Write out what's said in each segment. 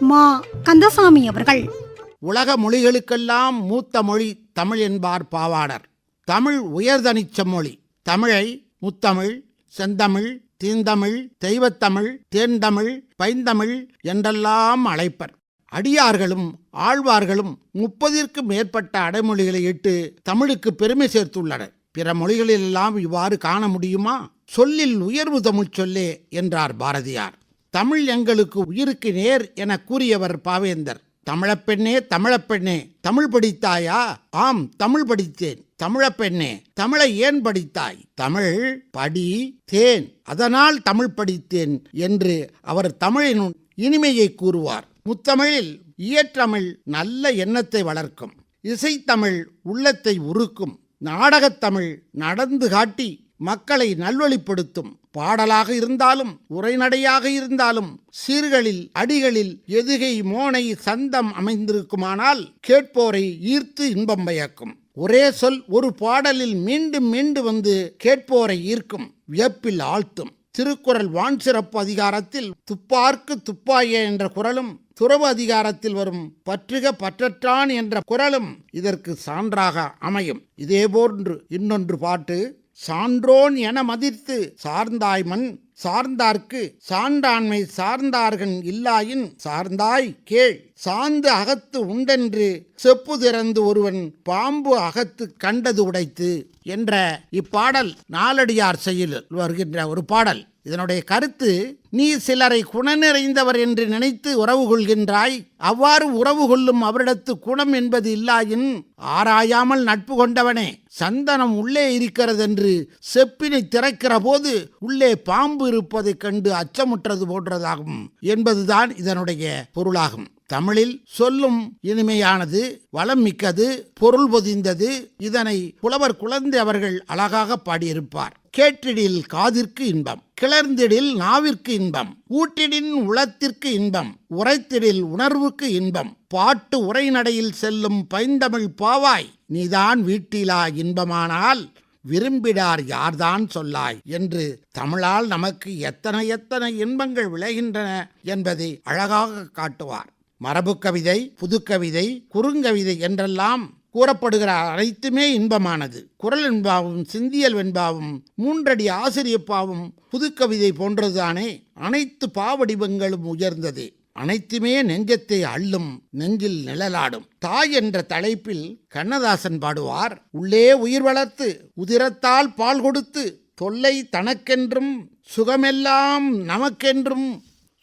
மா. கந்தசாமி அவர்கள். உலக மொழிகளுக்கெல்லாம் மூத்த மொழி தமிழ் என்பார் பாவாணர் தமிழ் உயர்தனிச்ச மொழி. தமிழை முத்தமிழ் செந்தமிழ் தீந்தமிழ் தெய்வத்தமிழ் தேன்தமிழ் பைந்தமிழ் என்றெல்லாம் அழைப்பர். அடியார்களும் ஆழ்வார்களும் முப்பதிற்கு மேற்பட்ட அடைமொழிகளை இட்டு தமிழுக்கு பெருமை சேர்த்துள்ளனர். பிற மொழிகளிலெல்லாம் இவ்வாறு காண முடியுமா? சொல்லில் உயர்வு தமிழ் சொல்லே என்றார் பாரதியார். தமிழ் எங்களுக்கு உயிருக்கு நேர் என கூறியவர் பாவேந்தர். தமிழப்பெண்ணே தமிழப்பெண்ணே தமிழ் படித்தாயா? ஆம் தமிழ் படித்தேன் தமிழப்பெண்ணே தமிழை ஏன் படித்தாய்? தமிழ் படி தேன் அதனால் தமிழ் படித்தேன் என்று அவர் தமிழின் இனிமையை கூறுவார். முத்தமிழில் இயற்றமிழ் நல்ல எண்ணத்தை வளர்க்கும் இசைத்தமிழ் உள்ளத்தை உருக்கும் நாடகத்தமிழ் நடந்து காட்டி மக்களை நல்வழிப்படுத்தும் பாடலாக இருந்தாலும் உரைநடையாக இருந்தாலும் சீர்களில் அடிகளில் எதுகை மோனை சந்தம் அமைந்திருக்குமானால் கேட்போரை ஈர்த்து இன்பம் பயக்கும். ஒரே சொல் ஒரு பாடலில் மீண்டும் மீண்டும் வந்து கேட்போரை ஈர்க்கும் வியப்பில் ஆழ்த்தும். திருக்குறள் வான் சிறப்பு அதிகாரத்தில் துப்பார்க்கு துப்பாய என்ற குரலும் துறவு அதிகாரத்தில் வரும் பற்றுக பற்றற்றான் என்ற குரலும் இதற்கு சான்றாக அமையும். இதேபோன்று இன்னொன்று பாட்டு சான்றோன் என மதித்து சார்ந்தாய் மண் சார்ந்தார்க்கு சான்றாண்மை சார்ந்தார்கன் இல்லாயின் சார்ந்தாய் கேள். சார்ந்து அகத்து உண்டென்று செப்பு திறந்து ஒருவன் பாம்பு அகத்து கண்டது உடைத்து என்ற இப்பாடல் நாலடியார் செயலில் வருகின்ற ஒரு பாடல். இதனுடைய கருத்து நீ சிலரை குணநிறைந்தவர் என்று நினைத்து உறவு கொள்கின்றாய் அவ்வாறு உறவு கொள்ளும் அவரிடத்து குணம் என்பது இல்லாயின் ஆராயாமல் நட்பு கொண்டவனே சந்தனம் உள்ளே இருக்கிறதென்று செப்பினை திறக்கிற போது உள்ளே பாம்பு இருப்பதைக் கண்டு அச்சமுற்றது போன்றதாகும். என்பதுதான் இதனுடைய பொருளாகும். தமிழில் சொல்லும் இனிமையானது வளம் மிக்கது பொருள் பொதிந்தது இதனை புலவர் குழந்தை அவர்கள் அழகாக பாடியிருப்பார். கேட்டிடில் காதிற்கு இன்பம் கிளர்ந்திடில் நாவிற்கு இன்பம் ஊட்டிடின் உளத்திற்கு இன்பம் உரைத்திடில் உணர்வுக்கு இன்பம் பாட்டு உரைநடையில் செல்லும் பைந்தமிழ் பாவாய் நீதான் வீட்டிலா இன்பமானால் விரும்பிடார் யார்தான் சொல்லாய் என்று தமிழால் நமக்கு எத்தனை எத்தனை இன்பங்கள் விளைகின்றன என்பதை அழகாக காட்டுவார். மரபுக்கவிதை புதுக்கவிதை குறுங்கவிதை என்றெல்லாம் கூறப்படுகிற அனைத்துமே இன்பமானது. குரல் வெண்பாவும் சிந்தியல் வெண்பாவும் மூன்றடி ஆசிரியப்பாவும் புதுக்கவிதை போன்றதுதானே அனைத்து பாவடிவங்களும் உயர்ந்தது. அனைத்துமே நெஞ்சத்தை அள்ளும் நெஞ்சில் நிழலாடும். தாய் என்ற தலைப்பில் கண்ணதாசன் பாடுவார் உள்ளே உயிர் வளர்த்து உதிரத்தால் பால் கொடுத்து தொல்லை தனக்கென்றும் சுகமெல்லாம் நமக்கென்றும்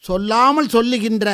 சொல்லாமல் சொல்லுகின்ற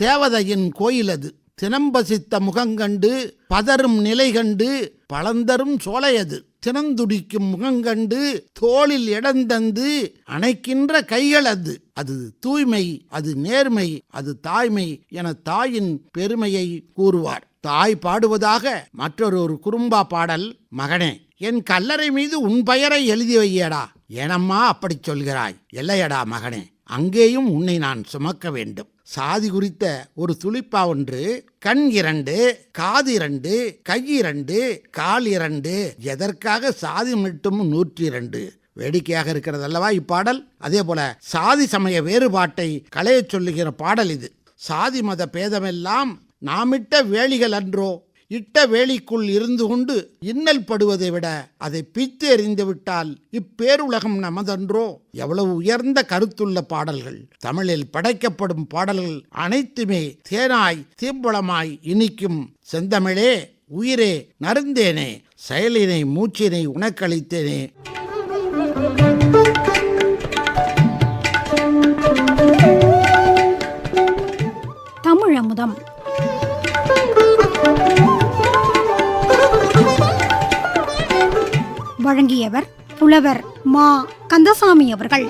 தேவதையின் கோயில் அது. தினம்பசித்த முகங்கண்டு பதரும் நிலை கண்டு பழந்தரும் சோலையது தினந்துடிக்கும் முகங்கண்டு தோளில் இடந்தந்து அணைக்கின்ற கைகள் அது. அது தூய்மை அது நேர்மை அது தாய்மை என தாயின் பெருமையை கூறுவார். தாய் பாடுவதாக மற்றொரு ஒரு குறும்பா பாடல் மகனே என் கல்லறை மீது உன் பெயரை எழுதி வையடா. ஏனம்மா அப்படிச் சொல்கிறாய். இல்லையடா மகனே. அங்கேயும் உன்னை நான் சுமக்க வேண்டும். சாதி குறித்த ஒரு துளிப்பா ஒன்று கண் இரண்டு காது இரண்டு கை இரண்டு கால் இரண்டு எதற்காக சாதி மட்டும் நூற்றி இரண்டு? வேடிக்கையாக இருக்கிறது அல்லவா இப்பாடல்? அதே போல சாதி சமய வேறுபாட்டை களையச் சொல்லுகிற பாடல் இது. சாதி மத பேதமெல்லாம் நாமிட்ட வேலிகள் அன்றோ இட்ட வேலிக்குள் இருந்து கொண்டு இன்னல் படுவதை விட அதை பித்து எறிந்துவிட்டால் இப்பேருலகம் நமதன்றோ? எவ்வளவு உயர்ந்த கருத்துள்ள பாடல்கள். தமிழில் படைக்கப்படும் பாடல்கள் அனைத்துமே தேனாய் தீம்பளமாய் இனிக்கும். செந்தமிழே உயிரே நருந்தேனே செயலினை மூச்சினை உனக்களித்தேனே. தமிழமுதம். வழங்கியவர் புலவர் மா கந்தசாமி அவர்கள்.